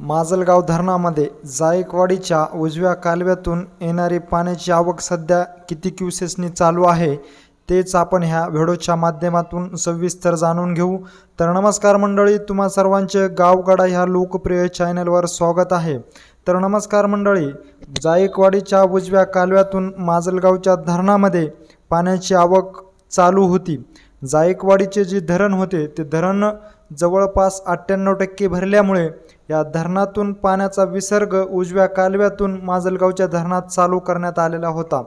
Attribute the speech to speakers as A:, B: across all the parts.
A: माजलगाव धरणामध्ये जायकवाडीच्या उजव्या कालव्यातून येणारी पाण्याची आवक सध्या किती क्युसेसनी चालू आहे तेच आपण ह्या व्हिडिओच्या माध्यमातून सविस्तर जाणून घेऊ. तर नमस्कार मंडळी तुम्हा सर्वांचे गावगाडा ह्या लोकप्रिय चॅनलवर स्वागत आहे. तर नमस्कार मंडळी जायकवाडीच्या उजव्या कालव्यातून माजलगावच्या धरणामध्ये पाण्याची आवक चालू होती. जायकवाडीचे जे धरण होते ते धरण जवळपास अठ्ठ्याण्णव टक्के भरल्यामुळे या धरणातून पाण्याचा विसर्ग उजव्या कालव्यातून माजलगावच्या धरणात चालू करण्यात आलेला होता.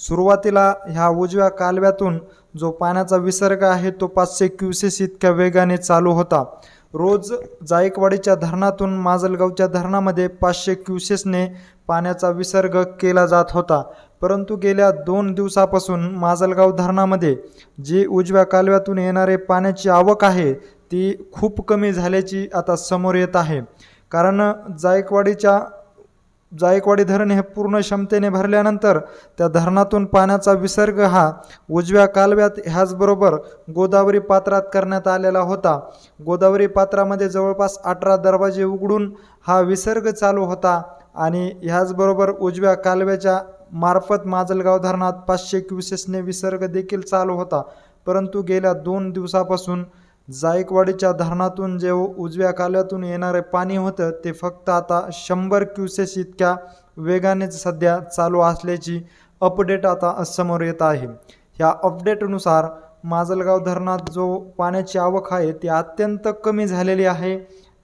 A: सुरुवातीला ह्या उजव्या कालव्यातून जो पाण्याचा विसर्ग आहे तो पाचशे क्युसेस इतक्या वेगाने चालू होता. रोज जायकवाडीच्या धरणातून माजलगावच्या धरणामध्ये पाचशे क्युसेसने पाण्याचा विसर्ग केला जात होता. परंतु गेल्या दोन दिवसापासून माजलगाव धरणामध्ये जी उजव्या कालव्यातून येणारे पाण्याची आवक आहे ती खूप कमी झाल्याची आता समोर येत आहे. कारण जायकवाडीच्या जायकवाडी धरण हे पूर्ण क्षमतेने भरल्यानंतर त्या धरणातून पाण्याचा विसर्ग हा उजव्या कालव्यात ह्याचबरोबर गोदावरी पात्रात करण्यात आलेला होता. गोदावरी पात्रामध्ये जवळपास अठरा दरवाजे उघडून हा विसर्ग चालू होता आणि ह्याचबरोबर उजव्या कालव्याच्या मार्फत माजलगाव धरणात पाचशे क्युसेसने विसर्ग देखील चालू होता. परंतु गेल्या दोन दिवसापासून जायकवाडीच्या धरणातून जे उजव्या काल्यातून येणारे पाणी होतं ते फक्त आता शंभर क्युसेस इतक्या वेगानेच सध्या चालू असल्याची अपडेट आता समोर येत आहे. ह्या अपडेटनुसार माजलगाव धरणात जो पाण्याची आवक आहे ती अत्यंत कमी झालेली आहे.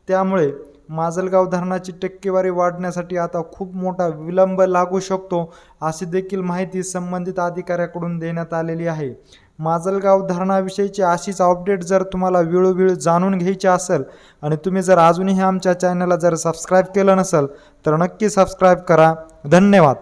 A: त्यामुळे माजलगाव धरणाची टक्केवारी वाढण्यासाठी आता खूप मोठा विलंब लागू शकतो अशी देखील माहिती संबंधित अधिकाऱ्याकडून देण्यात आलेली आहे. माजलगाव धरणाविषयीची अशीच अपडेट जर तुम्हाला वेळोवेळी जाणून घ्यायची असेल आणि तुम्ही जर अजूनही आमच्या चॅनलला जर सबस्क्राईब केलं नसेल तर नक्की सबस्क्राईब करा. धन्यवाद.